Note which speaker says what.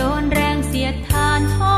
Speaker 1: โดนแรงเสียดทานหอ